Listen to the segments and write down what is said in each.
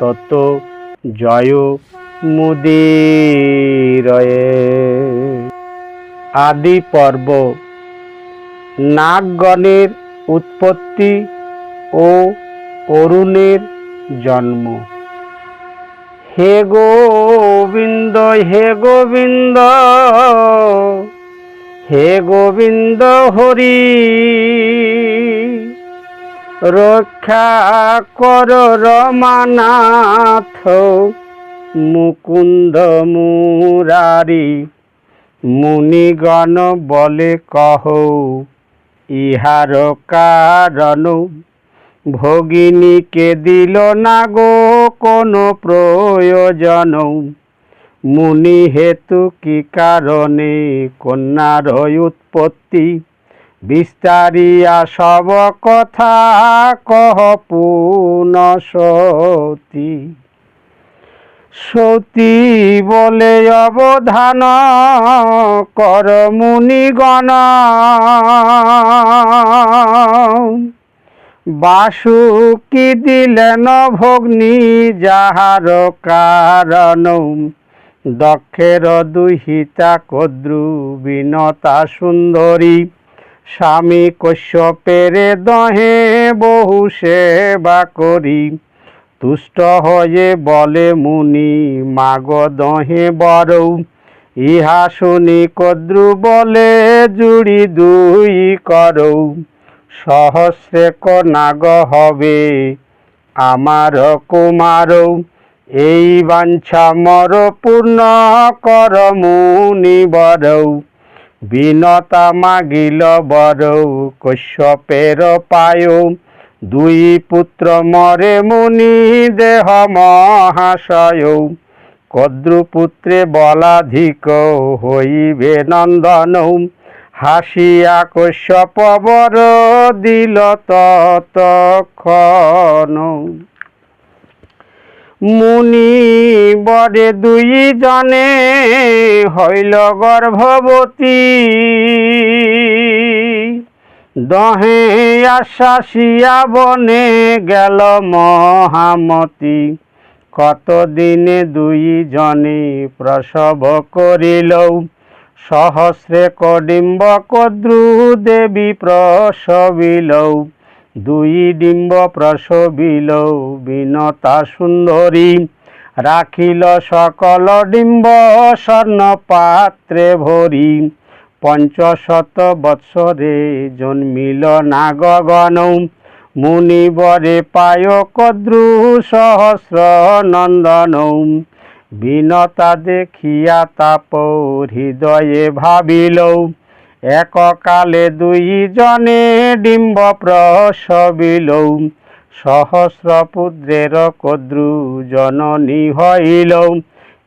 তত জয় মুদিরয়ে। আদি পর্ব, নাগগণের উৎপত্তি ও অরুণের জন্ম। হে গোবিন্দ হে গোবিন্দ হে গোবিন্দ হরি। রক্ষা কর রমানাথ, মুকুন্দ মুরারি মুনিগণ বলে কহ, ইহার কারণ ভগিনীকে দিল না গো কোনো প্রয়োজন? মুনি হেতু কি কারণে কন্যার উৎপত্তি? বিস্তারিয়া সব কথা কহ সতী। সতী বলে অবধান কর মুনিগণ। বাসুকি দিলেন ভগ্নি যাহার কারণ। দক্ষের দুহিতা কদ্রু বিনতা সুন্দরী। স্বামী কশ্যপের দহে বহু সেবা করি। তুষ্ট হয়ে বলে মুনি, মাগ দহে বরৌ ইহা শুনি কদ্রু বলে, জুড়ি দুই করৌ সহস্রে নাগ হবে আমার কুমারৌ এই বাঞ্ছা মর পূর্ণ কর মুনি বরৌ বিনতা মাগিল বরৌ কশ্যপের পায়। দুই পুত্র মরে মুনি দেহ মহাশয়। কদ্রুপুত্রে বলাধিক হইবে নন্দন। হাসিয়া কশ্যপ বর দিল ততক্ষণ। মুনি বরে দুই জনে হইল গর্ভবতী। দহে আশ্বাসিয়া বনে গেল মহামতি। কতদিনে দুই জনে প্রসব করিল? সহস্রে কডিম্ব কদ্রু দেবী প্রসবিল। দুই ডিম্ব প্রসবিল বিনতা সুন্দরী। রাখিল সকল ডিম্ব স্বর্ণ পাত্রে ভরি। পঞ্চশত বৎসরে জন্মিল নাগগণ। মুনিবরে পায় কদ্রু সহস্র নন্দন। বিনতা দেখিয়া তাপ হৃদয়ে ভাবিল। এককালে দুই জনে ডিম্ব প্রসবিল সহস্র পুত্রের কদ্রু জননী হইল।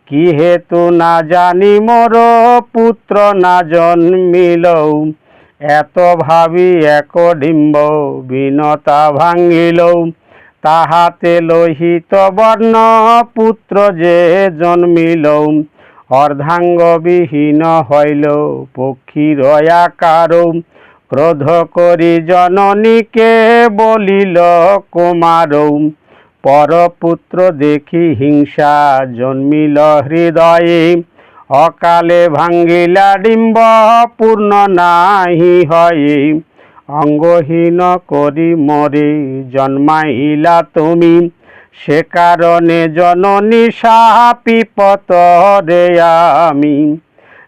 কি হেতু না জানি মোর পুত্র না জন্মিল। এত ভাবি এক ডিম্ব বিনতা ভাঙ্গিল তাহাতে লোহিত বর্ণ পুত্র যে জন্মিল। অর্ধাঙ্গবিহীন হইল পক্ষীর আকার ক্রোধ করি জননীকে বলিল, কুমার, পরপুত্র দেখি হিংসা জন্মিল হৃদয়ে, অকালে ভাঙ্গিলা ডিম্ব পূর্ণ নাহি হয়ে, অঙ্গহীন করি মরে জন্মাইলা তুমি। সে কারণে জননী সাপিপত রে আমি।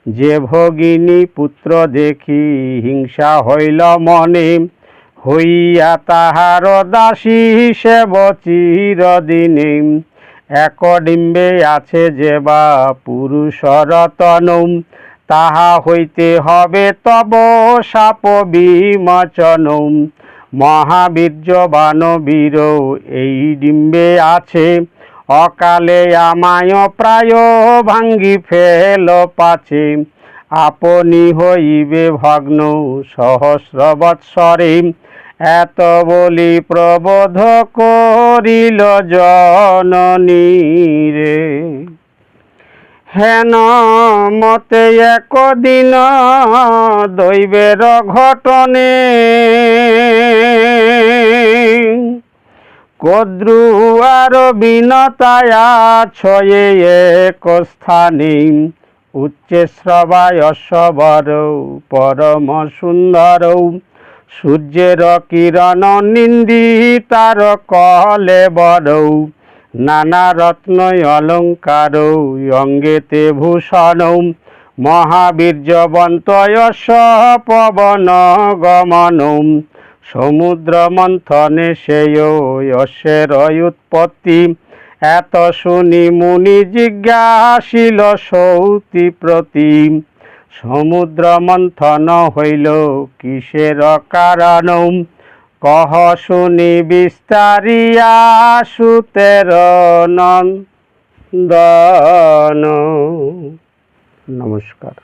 যে ভগিনী পুত্র দেখি হিংসা হইল মনে, হইয়া তাহার দাসী সেব চিরদিনে। এক ডিম্বে আছে যে বা পুরুষরতন তাহা হইতে হবে তব সাপ বিমোচন মহাবীর্যবান বীর, এই ডিম্বে আছে। অকালে আমায় প্রায় ভাঙ্গি ফেল পাছে। আপনি হইবে ভগ্ন সহস্র বৎসরে। এত বলি প্রবোধ করিল জননী রে। হেন মতে একদিন দৈবের ঘটনে। কদ্রু আর বিনতায়া ছয়ে এক স্থানে উচ্চে শ্রবায় সবর পরম সুন্দর। সূর্যের কিরণ নিন্দি তার কলে বড়, নানা রত্ন অলঙ্কার, অঙ্গেতে ভূষণ। মহাবীর্যবন্ত যশ পবন গমন সমুদ্র মন্থনে সেই যশের উৎপত্তি এত শুনি মুনি জিজ্ঞাসিল সৌতি প্রতি। সমুদ্র মন্থন হইল কিসের কারণ কহ শুনি বিস্তারিয়া সুতের নন্দন। নমস্কার।